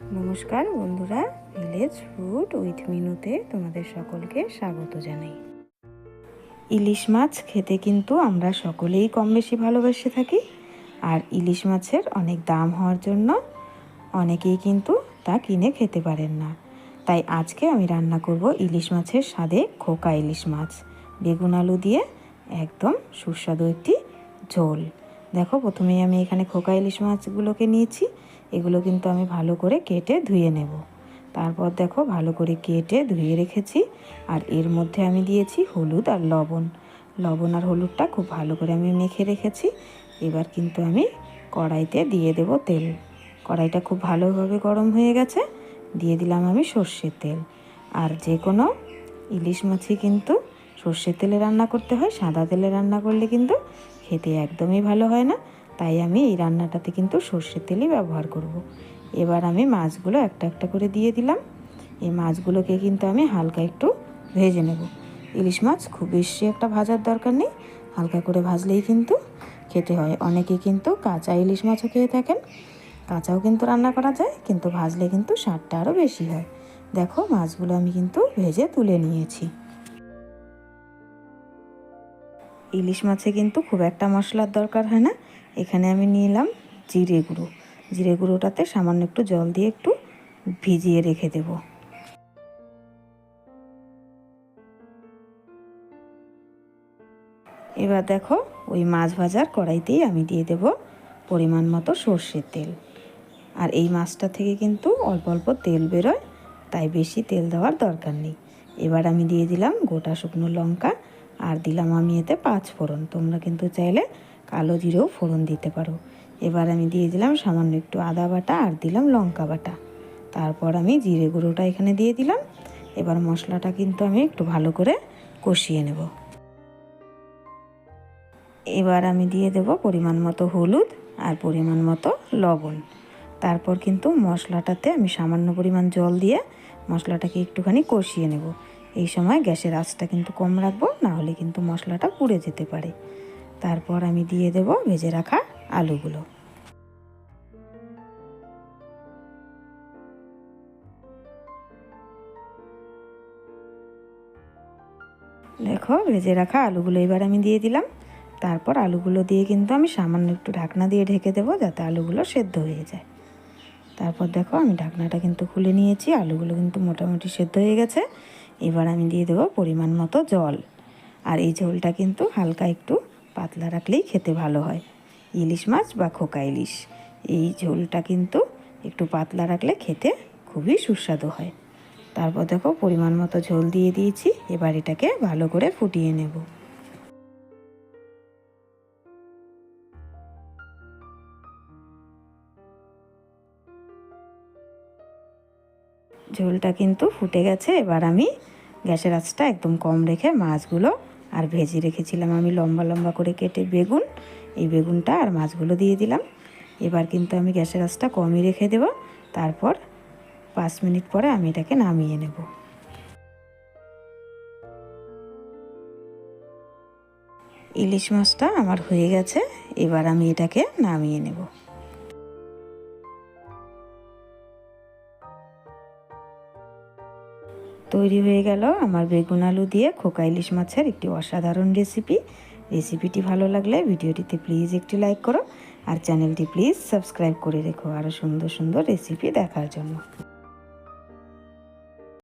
নমস্কার বন্ধুরা village food with মিনুতে তোমাদের সকলকে স্বাগত জানাই। ইলিশ মাছ খেতে কিন্তু আমরা সকলেই কম বেশি ভালোবেসে থাকি, আর ইলিশ মাছের অনেক দাম হওয়ার জন্য অনেকেই কিন্তু তা কিনে খেতে পারেন না। তাই আজকে আমি রান্না করব ইলিশ মাছের স্বাদে খোকা ইলিশ মাছ। বেগুন আলু দিয়ে একদম সুস্বাদু একটি ঝোল। দেখো, প্রথমেই আমি এখানে খোকা ইলিশ মাছগুলোকে নিয়েছি। এগুলো কিন্তু আমি ভালো করে কেটে ধুয়ে নেব। তারপর দেখো ভালো করে কেটে ধুয়ে রেখেছি। আর এর মধ্যে আমি দিয়েছি হলুদ আর লবণ। লবণ আর হলুদটা খুব ভালো করে আমি মেখে রেখেছি। এবার কিন্তু আমি কড়াইতে দিয়ে দেব তেল। কড়াইটা খুব ভালোভাবে গরম হয়ে গেছে। দিয়ে দিলাম আমি সর্ষের তেল। আর যে কোনো ইলিশ মাছই কিন্তু সর্ষের তেলে রান্না করতে হয়, সাদা তেলে রান্না করলে কিন্তু খেতে একদমই ভালো হয় না। তাই আমি এই রান্নাটাতে কিন্তু সর্ষের তেলই ব্যবহার করব। এবার আমি মাছগুলো একটা একটা করে দিয়ে দিলাম। এই মাছগুলোকে কিন্তু আমি হালকা একটু ভেজে নেব। ইলিশ মাছ খুব বেশি একটা ভাজার দরকার নেই, হালকা করে ভাজলেই কিন্তু খেতে হয়। অনেকে কিন্তু কাঁচা ইলিশ মাছও খেয়ে থাকেন, কাঁচাও কিন্তু রান্না করা যায়, কিন্তু ভাজলে কিন্তু স্বাদটা আরও বেশি হয়। দেখো, মাছগুলো আমি কিন্তু ভেজে তুলে নিয়েছি। ইলিশ মাছে কিন্তু খুব একটা মশলার দরকার হয় না। এখানে আমি নিলাম জিরে গুঁড়ো। জিরে গুঁড়োটাতে সামান্য একটু জল দিয়ে একটু ভিজিয়ে রেখে দেব। এবার দেখো ওই মাছ ভাজার কড়াইতেই আমি দিয়ে দেব পরিমাণ মতো সর্ষের তেল। আর এই মাছটা থেকে কিন্তু অল্প অল্প তেল বেরোয়, তাই বেশি তেল দেওয়ার দরকার নেই। এবার আমি দিয়ে দিলাম গোটা শুকনো লঙ্কা আর দিলাম আমি এতে পাঁচ ফোড়ন। তোমরা কিন্তু চাইলে কালো জিরেও ফোড়ন দিতে পারো। এবার আমি দিয়ে দিলাম সামান্য একটু আদা বাটা আর দিলাম লঙ্কা বাটা। তারপর আমি জিরে গুঁড়োটা এখানে দিয়ে দিলাম। এবার মশলাটা কিন্তু আমি একটু ভালো করে কষিয়ে নেব। এবার আমি দিয়ে দেব পরিমাণ মতো হলুদ আর পরিমাণ মতো লবণ। তারপর কিন্তু মশলাটাতে আমি সামান্য পরিমাণ জল দিয়ে মশলাটাকে একটুখানি কষিয়ে নেব। এই সময় গ্যাসের আঁচটা কিন্তু কম রাখব, না হলে কিন্তু মশলাটা পুড়ে যেতে পারে। তারপর আমি দিয়ে দেব ভেজে রাখা আলুগুলো। দেখো, ভেজে রাখা আলুগুলো এবার আমি দিয়ে দিলাম। তারপর আলুগুলো দিয়ে কিন্তু আমি সামান্য একটু ঢাকনা দিয়ে ঢেকে দেবো যাতে আলুগুলো সেদ্ধ হয়ে যায়। তারপর দেখো, আমি ঢাকনাটা কিন্তু খুলে নিয়েছি, আলুগুলো কিন্তু মোটামুটি সেদ্ধ হয়ে গেছে। এবার আমি দিয়ে দেবো পরিমাণ মতো জল। আর এই ঝোলটা কিন্তু হালকা একটু পাতলা রাখলেই খেতে ভালো হয়। ইলিশ মাছ বা খোকা ইলিশ। এই ঝোলটা কিন্তু একটু পাতলা রাখলে খেতে খুবই সুস্বাদু হয়। তারপর দেখো পরিমাণ মতো ঝোল দিয়ে দিয়েছি। এবার এটাকে ভালো করে ফুটিয়ে নেব। ঝোলটা কিন্তু ফুটে গেছে। এবার আমি গ্যাসের আঁচটা একদম কম রেখে মাছগুলো আর ভেজে রেখেছিলাম। আমি লম্বা লম্বা করে কেটে বেগুন, এই বেগুনটা আর মাছগুলো দিয়ে দিলাম। এবার কিন্তু আমি গ্যাসের আঁচটা কমই রেখে দেব। তারপর পাঁচ মিনিট পরে আমি এটাকে নামিয়ে নেব। ইলিশ মাছটা আমার হয়ে গেছে। এবার আমি এটাকে নামিয়ে নেব। তৈরি হয়ে গেল আমার বেগুন আলু দিয়ে খোকা ইলিশ মাছের একটি অসাধারণ রেসিপি। রেসিপিটি ভালো লাগলে ভিডিওটিতে প্লিজ একটি লাইক করো আর চ্যানেলটি প্লিজ সাবস্ক্রাইব করে রেখো আরও সুন্দর সুন্দর রেসিপি দেখার জন্য।